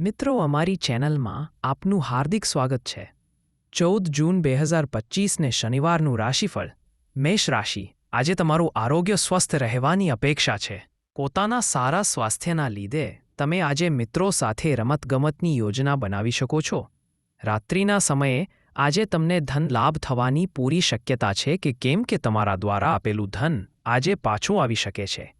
મિત્રો, અમારી ચેનલમાં આપનું હાર્દિક સ્વાગત છે. ચૌદ જૂન બે હજાર પચીસને શનિવારનું રાશિફળ, મેષ રાશિ. આજે તમારું આરોગ્ય સ્વસ્થ રહેવાની અપેક્ષા છે. પોતાના સારા સ્વાસ્થ્યના લીધે તમે આજે મિત્રો સાથે રમતગમતની યોજના બનાવી શકો છો. રાત્રિના સમયે આજે તમને ધન લાભ થવાની પૂરી શક્યતા છે કે કેમ કે તમારા દ્વારા આપેલું ધન આજે પાછું આવી શકે છે.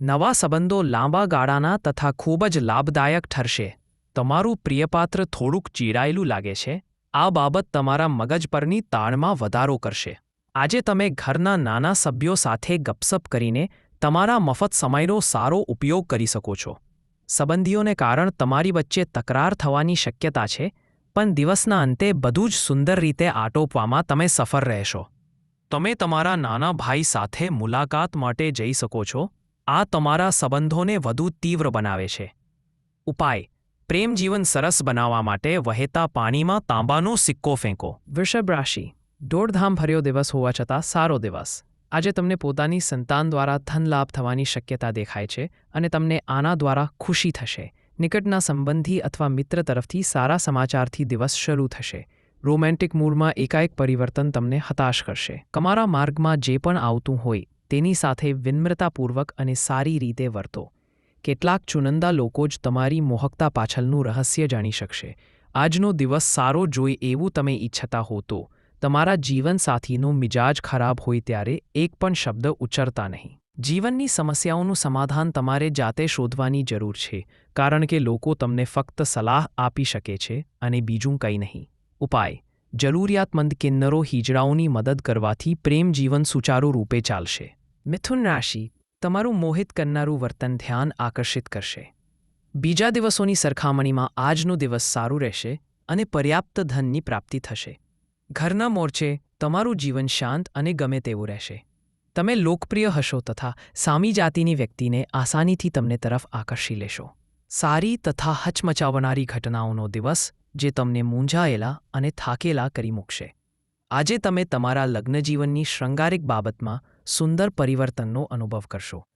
નવા સંબંધો લાંબા ગાળાના તથા ખૂબ જ લાભદાયક ઠરશે. તમારું પ્રિયપાત્ર થોડુંક ચીડાયેલું લાગે છે, આ બાબત તમારા મગજ પરની તાણમાં વધારો કરશે. આજે તમે ઘરના નાના સભ્યો સાથે ગપસપ કરીને તમારા મફત સમયનો સારો ઉપયોગ કરી શકો છો. સંબંધીઓને કારણ તમારી વચ્ચે તકરાર થવાની શક્યતા છે, પણ દિવસના અંતે બધું જ સુંદર રીતે આટોપવામાં તમે સફળ રહેશો. તમે તમારા નાના ભાઈ સાથે મુલાકાત માટે જઈ શકો છો, આ તમારા સંબંધોને વધુ તીવ્ર બનાવે છે. ઉપાય. પ્રેમ જીવન સરસ બનાવવા માટે વહેતા પાણીમાં તાંબાનો સિક્કો ફેંકો. વૃષભ રાશિ. દોડધામ ભર્યો દિવસ હોવા છતાં સારો દિવસ. આજે તમને પોતાની સંતાન દ્વારા ધન લાભ થવાની શક્યતા દેખાય છે અને તમને આના દ્વારા ખુશી થશે. નિકટના સંબંધી અથવા મિત્ર તરફથી સારા સમાચારથી દિવસ શરૂ થશે. રોમેન્ટિક મૂડમાં એકાએક પરિવર્તન તમને હતાશ કરશે. તમારા માર્ગમાં જે પણ આવતું હોય તેની સાથે વિનમ્રતાપૂર્વક અને સારી રીતે વર્તો. કેટલાક ચુનંદા લોકો જ તમારી મોહકતા પાછળનું રહસ્ય જાણી શકશે. આજનો દિવસ સારો જોઈ એવું તમે ઈચ્છતા હો તો. તમારા જીવનસાથીનો મિજાજ ખરાબ હોય ત્યારે એક પણ શબ્દ ઉચ્ચરતા નહીં. જીવનની સમસ્યાઓનું સમાધાન તમારે જાતે શોધવાની જરૂર છે, કારણ કે લોકો તમને ફક્ત સલાહ આપી શકે છે અને બીજું કંઈ નહીં. ઉપાય. જરૂરિયાતમંદ કિન્નરો હિજડાઓની મદદ કરવાથી પ્રેમ જીવન સુચારુ રૂપે ચાલશે. મિથુન રાશિ. તમારું મોહિત કરનારું વર્તન ધ્યાન આકર્ષિત કરશે. બીજા દિવસોની સરખામણીમાં આજનો દિવસ સારું રહેશે અને પર્યાપ્ત ધનની પ્રાપ્તિ થશે. ઘરના મોરચે તમારું જીવન શાંત અને ગમે તેવું રહેશે. તમે લોકપ્રિય હશો તથા સામી જાતિની વ્યક્તિને આસાનીથી તમને તરફ આકર્ષી લેશો. સારી તથા હચમચાવનારી ઘટનાઓનો દિવસ જે તમને મૂંઝાયેલા અને થાકેલા કરી મૂકશે. આજે તમે તમારા લગ્નજીવનની શૃંગારિક બાબતમાં સુંદર પરિવર્તનનો અનુભવ કરશો.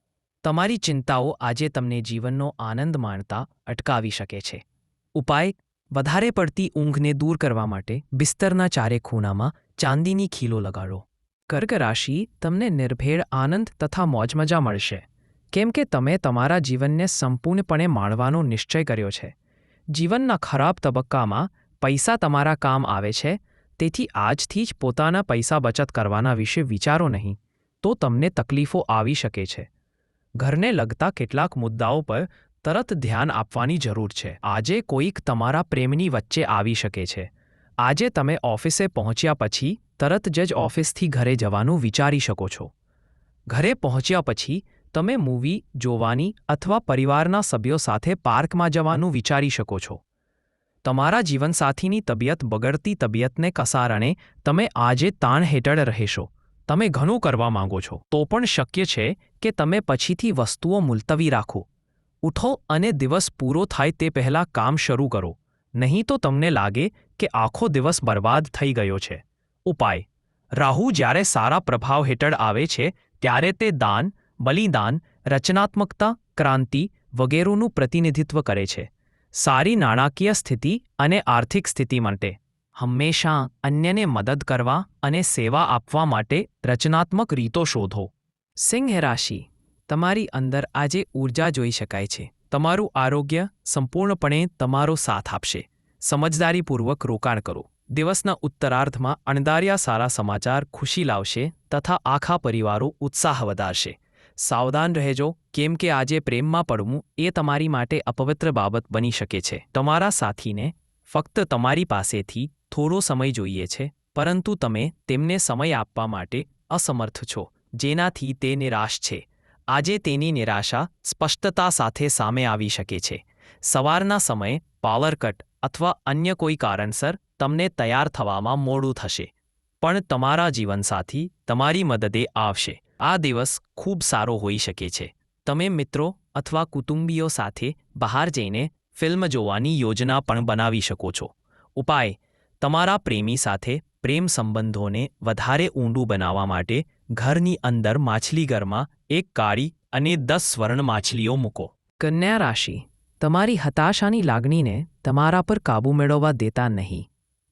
તમારી ચિંતાઓ આજે તમને જીવનનો આનંદ માણતા અટકાવી શકે છે. ઉપાય, વધારે પડતી ઊંઘને દૂર કરવા માટે બિસ્તરના ચારે ખૂણામાં ચાંદીની ખીલો લગાડો. કર્ક રાશિ તમને નિર્ભેળ આનંદ તથા મોજમજા મળશે. કેમ કે તમે તમારા જીવનને સંપૂર્ણપણે માણવાનો નિશ્ચય કર્યો છે. જીવનના ખરાબ તબક્કામાં પૈસા તમારા કામ આવે છે, તેથી આજથી જ પોતાના પૈસા બચત કરવાના વિશે વિચારો નહીં. તો તમને તકલીફો આવી શકે છે. ઘરને લગતા કેટલાક મુદ્દાઓ પર તરત ધ્યાન આપવાની જરૂર છે. આજે કોઈક તમારા પ્રેમની વચ્ચે આવી શકે છે. આજે તમે ઓફિસે પહોંચ્યા પછી તરત જ ઓફિસથી ઘરે જવાનું વિચારી શકો છો. ઘરે પહોંચ્યા પછી તમે મૂવી જોવાની અથવા પરિવારના સભ્યો સાથે પાર્કમાં જવાનું વિચારી શકો છો. તમારા જીવનસાથીની તબિયત બગડતી તબિયતને કસારણે તમે આજે તાણ હેઠળ રહેશો. તમે ઘણું કરવા માંગો છો. તો પણ શક્ય છે કે તમે પછીથી વસ્તુઓ મુલતવી રાખો. ઉઠો અને દિવસ પૂરો થાય તે પહેલાં કામ શરૂ કરો. નહીં તો તમને લાગે કે આખો દિવસ બરબાદ થઈ ગયો છે. ઉપાય. રાહુ જ્યારે સારા પ્રભાવ હેઠળ આવે છે, ત્યારે તે દાન, બલિદાન, રચનાત્મકતા, ક્રાંતિ વગેરેનું પ્રતિનિધિત્વ કરે છે. સારી નાણાકીય સ્થિતિ અને આર્થિક સ્થિતિ માટે. હંમેશા અન્યને મદદ કરવા અને સેવા આપવા માટે રચનાત્મક રીતો શોધો. સિંહ રાશિ. તમારી અંદર આજે ઊર્જા જોઈ શકાય છે. તમારું આરોગ્ય સંપૂર્ણપણે તમારો સાથ આપશે. સમજદારીપૂર્વક રોકાણ કરો. દિવસના ઉત્તરાર્ધમાં અણદાર્યા સારા સમાચાર ખુશી લાવશે તથા આખા પરિવારો ઉત્સાહ વધારશે. સાવધાન રહેજો, કેમ કે આજે પ્રેમમાં પડવું એ તમારી માટે અપવિત્ર બાબત બની શકે છે. તમારા સાથીને ફક્ત તમારી પાસેથી થોડો સમય જોઈએ છે, પરંતુ તમે તેમને સમય આપવા માટે અસમર્થ છો, જેનાથી તે નિરાશ છે. આજે તેની નિરાશા સ્પષ્ટતા સાથે સામે આવી શકે છે. સવારના સમયે પાવરકટ અથવા અન્ય કોઈ કારણસર તમને તૈયાર થવામાં મોડું થશે. પણ તમારા જીવનસાથી તમારી મદદે આવશે. આ દિવસ ખૂબ સારો હોઈ શકે છે. તમે મિત્રો અથવા કુટુંબીઓ સાથે બહાર જઈને ફિલ્મ જોવાની યોજના પણ બનાવી શકો છો. ઉપાય, તમારા પ્રેમી સાથે પ્રેમ સંબંધોને વધારે ઊંડું બનાવવા માટે ઘરની અંદર માછલીઘરમાં એક કાળી અને દસ સ્વર્ણ માછલીઓ મૂકો. કન્યા રાશિ, તમારી હતાશાની લાગણીને તમારા પર કાબૂ મેળવવા દેતા નહીં.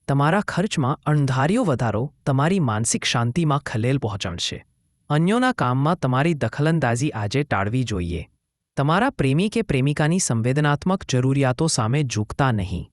તમારા ખર્ચમાં અણધાર્યો વધારો તમારી માનસિક શાંતિમાં ખલેલ પહોંચાડશે. અન્યોના કામમાં તમારી દખલંદાજી આજે ટાળવી જોઈએ. તમારા પ્રેમી કે પ્રેમિકાની સંવેદનાત્મક જરૂરિયાતો સામે ઝૂકતા નહીં.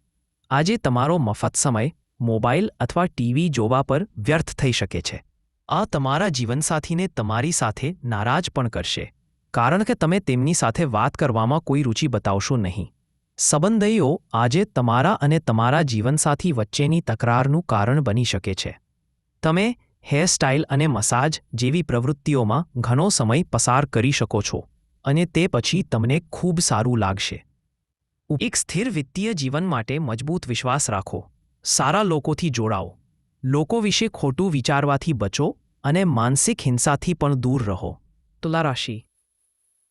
આજે તમારો મફત સમય મોબાઈલ અથવા ટીવી જોવા પર વ્યર્થ થઈ શકે છે. આ તમારા જીવનસાથીને તમારી સાથે નારાજ પણ કરશે. કારણ કે તમે તેમની સાથે વાત કરવામાં કોઈ રુચિ બતાવશો નહીં. સંબંધીઓ આજે તમારા અને તમારા જીવનસાથી વચ્ચેની તકરારનું કારણ બની શકે છે. તમે હેરસ્ટાઇલ અને મસાજ જેવી પ્રવૃત્તિઓમાં ઘણો સમય પસાર કરી શકો છો. અને તે પછી તમને ખૂબ સારું લાગશે. એક સ્થિર વિત્તીય જીવન માટે મજબૂત વિશ્વાસ રાખો. સારા લોકોથી જોડાઓ. લોકો વિશે ખોટું વિચારવાથી બચો અને માનસિક હિંસાથી પણ દૂર રહો. તુલા રાશિ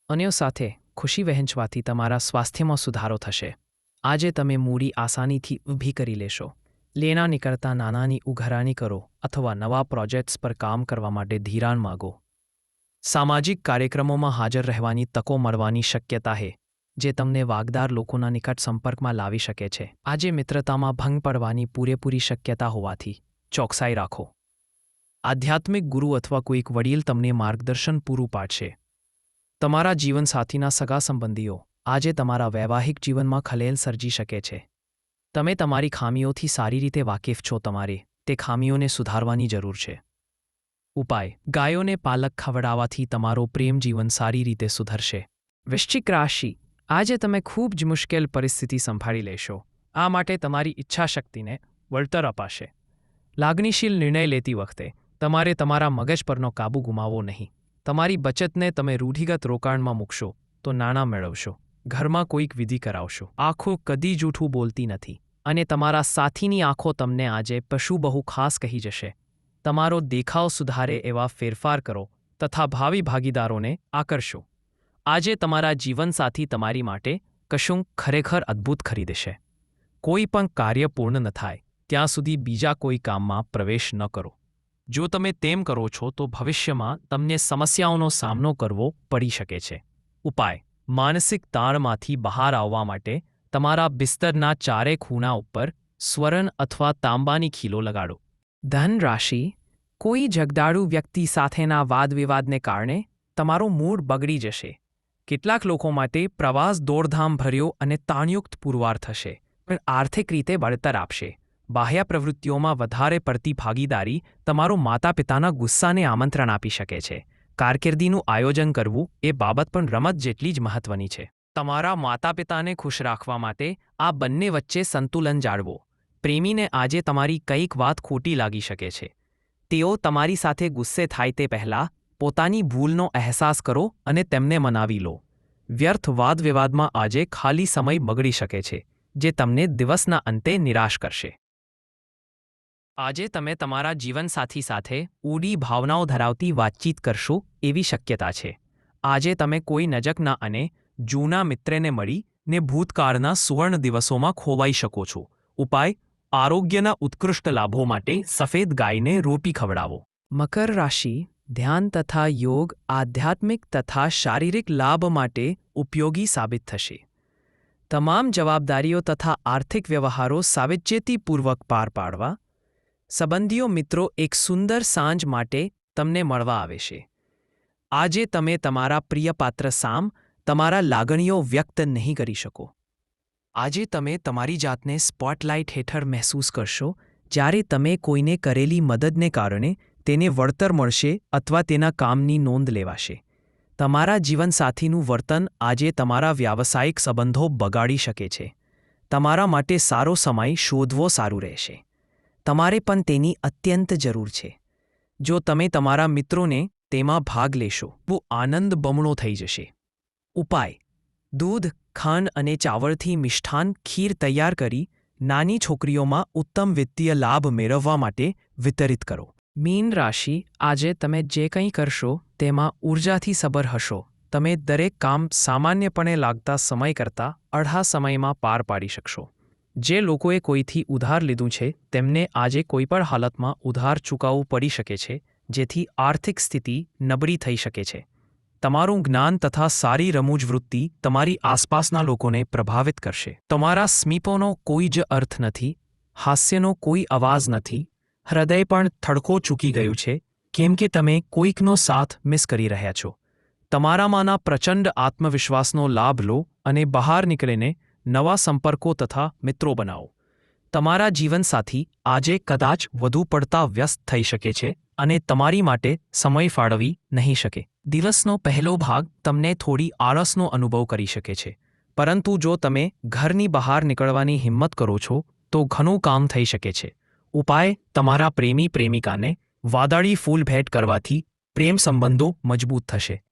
અન્યો સાથે ખુશી વહેંચવાથી તમારા સ્વાસ્થ્યમાં સુધારો થશે. આજે તમે મૂડી આસાનીથી ઊભી કરી લેશો. લેના નીકળતા નાનાની ઉઘરાણી કરો અથવા નવા પ્રોજેક્ટ્સ પર કામ કરવા માટે ધિરાણ માગો. સામાજિક કાર્યક્રમોમાં હાજર રહેવાની તકો મળવાની શક્યતા છે જે તમને વાગદાર લોકોના નિકટ સંપર્કમાં લાવી શકે છે. આજે મિત્રતામાં ભંગ પડવાની પૂરેપૂરી શક્યતા હોવાથી ચોકસાઈ રાખો. આધ્યાત્મિક ગુરુ અથવા કોઈક વડીલ તમને માર્ગદર્શન પૂરું પાડશે. તમારા જીવનસાથીના સગા સંબંધીઓ, આજે તમારા વૈવાહિક જીવનમાં ખલેલ સર્જી શકે છે. તમે તમારી ખામીઓથી સારી રીતે વાકેફ છો તમારે, તે ખામીઓને સુધારવાની જરૂર છે. ઉપાય. ગાયોને પાલક ખવડાવવાથી તમારો પ્રેમ જીવન સારી રીતે સુધરશે. વૃશ્ચિક રાશિ. આજે તમે ખૂબ જ મુશ્કેલ પરિસ્થિતિ સંભાળી લેશો. આ માટે તમારી ઈચ્છાશક્તિને વળતર અપાશે. લાગણીશીલ નિર્ણય લેતી વખતે તમારે તમારા મગજ પરનો કાબૂ ગુમાવવો નહીં. તમારી બચતને તમે રૂઢિગત રોકાણમાં મૂકશો તો નાણાં મેળવશો. ઘરમાં કોઈક વિધિ કરાવશો. આંખો કદી જૂઠું બોલતી નથી. અને તમારા સાથીની આંખો તમને આજે પશુ બહુ ખાસ કહી જશે. તમારો દેખાવ સુધારે એવા ફેરફાર કરો તથા ભાવિ ભાગીદારોને આકર્ષો. આજે તમારા જીવનસાથી તમારી માટે કશુંક ખરેખર અદ્ભુત ખરીદશે. કોઈ પણ કાર્ય પૂર્ણ ન થાય, ત્યાં સુધી બીજા કોઈ કામમાં પ્રવેશ ન કરો. જો તમે તેમ કરો છો, તો ભવિષ્યમાં તમને સમસ્યાઓનો સામનો કરવો પડી શકે છે. ઉપાય, માનસિક તાણમાંથી બહાર આવવા માટે તમારા બિસ્તરના ચારે ખૂણા ઉપર સ્વરણ અથવા તાંબાની ખીલો લગાડો. ધન રાશિ કોઈ જગદાળુ વ્યક્તિ સાથેના વાદવિવાદને કારણે તમારો મૂડ બગડી જશે. કેટલાક લોકો માટે પ્રવાસ દોડધામ ભર્યો અને તાણયુક્ત પુરવાર થશે, પણ આર્થિક રીતે વળતર આપશે. બાહ્ય પ્રવૃત્તિઓમાં વધારે પડતી ભાગીદારી તમારો માતા પિતાના ગુસ્સાને આમંત્રણ આપી શકે છે. કારકિર્દીનું આયોજન કરવું એ બાબત પણ રમત જેટલી જ મહત્વની છે. તમારા માતા પિતાને ખુશ રાખવા માટે આ બંને વચ્ચે સંતુલન જાળવો. પ્રેમીને આજે તમારી કંઈક વાત ખોટી લાગી શકે છે. તેઓ તમારી સાથે ગુસ્સે થાય તે પહેલાં પોતાની ભૂલનો અહેસાસ કરો અને તેમને મનાવી લો. વ્યર્થ વાદવિવાદમાં આજે ખાલી સમય બગડી શકે છે, જે તમને દિવસના અંતે નિરાશ કરશે. આજે તમે તમારા જીવનસાથી સાથે ઊડી ભાવનાઓ ધરાવતી વાતચીત કરશો એવી શક્યતા છે. આજે તમે કોઈ નજકના અને જૂના મિત્રને મળી ને ભૂતકાળના સુવર્ણ દિવસોમાં ખોવાઈ શકો છો. ઉપાય આરોગ્યના ઉત્કૃષ્ટ લાભો માટે સફેદ ગાયને રોટી ખવડાવો. મકર રાશિ, ધ્યાન તથા યોગ, આધ્યાત્મિક તથા શારીરિક લાભ માટે ઉપયોગી સાબિત થશે. તમામ જવાબદારીઓ તથા આર્થિક વ્યવહારો સાવચેતીપૂર્વક પાર પાડવા. સંબંધીઓ મિત્રો એક સુંદર સાંજ માટે તમને મળવા આવે આજે તમે તમારા પ્રિય પાત્ર સામ, તમારા લાગણીઓ વ્યક્ત નહીં કરી શકો. આજે તમે તમારી જાતને સ્પોટલાઇટ હેઠળ મહેસૂસ કરશો, જ્યારે તમે કોઈને કરેલી મદદને કારણે તેને વળતર મળશે અથવા તેના કામની નોંધ લેવાશે. તમારા જીવનસાથીનું વર્તન આજે તમારા વ્યાવસાયિક સંબંધો બગાડી શકે છે. તમારા માટે સારો સમય શોધવો સારું રહેશે. તમારે પણ તેની અત્યંત જરૂર છે. જો તમે તમારા મિત્રોને તેમાં ભાગ લેશો, તો આનંદ બમણો થઈ જશે. ઉપાય. દૂધ, ખાંડ અને ચાવળથી મિષ્ઠાન ખીર તૈયાર કરી નાની છોકરીઓમાં ઉત્તમ વિત્તીય લાભ મેળવવા માટે વિતરિત કરો. મીન રાશિ આજે તમે જે કંઈ કરશો તેમાં ઊર્જાથી સબર હશો. તમે દરેક કામ સામાન્યપણે લાગતા સમય કરતાં અડધા સમયમાં પાર પાડી શકશો. જે લોકોએ કોઈથી ઉધાર લીધું છે તેમને આજે કોઈપણ હાલતમાં ઉધાર ચૂકવવું પડી શકે છે, જેથી આર્થિક સ્થિતિ નબળી થઈ શકે છે. તમારું જ્ઞાન તથા સારી રમૂજ વૃત્તિ તમારી આસપાસના લોકોને પ્રભાવિત કરશે. તમારા સ્મીપોનો કોઈ જ અર્થ નથી, હાસ્યનો કોઈ અવાજ નથી, હૃદય પણ થડકો ચૂકી ગયું છે, કેમ કે તમે કોઈકનો સાથ મિસ કરી રહ્યા છો. તમારામાંના પ્રચંડ આત્મવિશ્વાસનો લાભ લો અને બહાર નીકળીને નવા સંપર્કો તથા મિત્રો બનાવો. તમારા જીવનસાથી આજે કદાચ વધુ પડતા વ્યસ્ત થઈ શકે છે અને તમારી માટે સમય ફાળવી નહીં શકે. દિવસનો પહેલો ભાગ તમને થોડી આળસનો અનુભવ કરી શકે છે. પરંતુ જો તમે ઘરની બહાર નીકળવાની હિંમત કરો છો, તો ઘણું કામ થઈ શકે છે. ઉપાય તમારા પ્રેમી પ્રેમિકાને વાદળી ફૂલ ભેટ કરવાથી પ્રેમ સંબંધો મજબૂત થશે.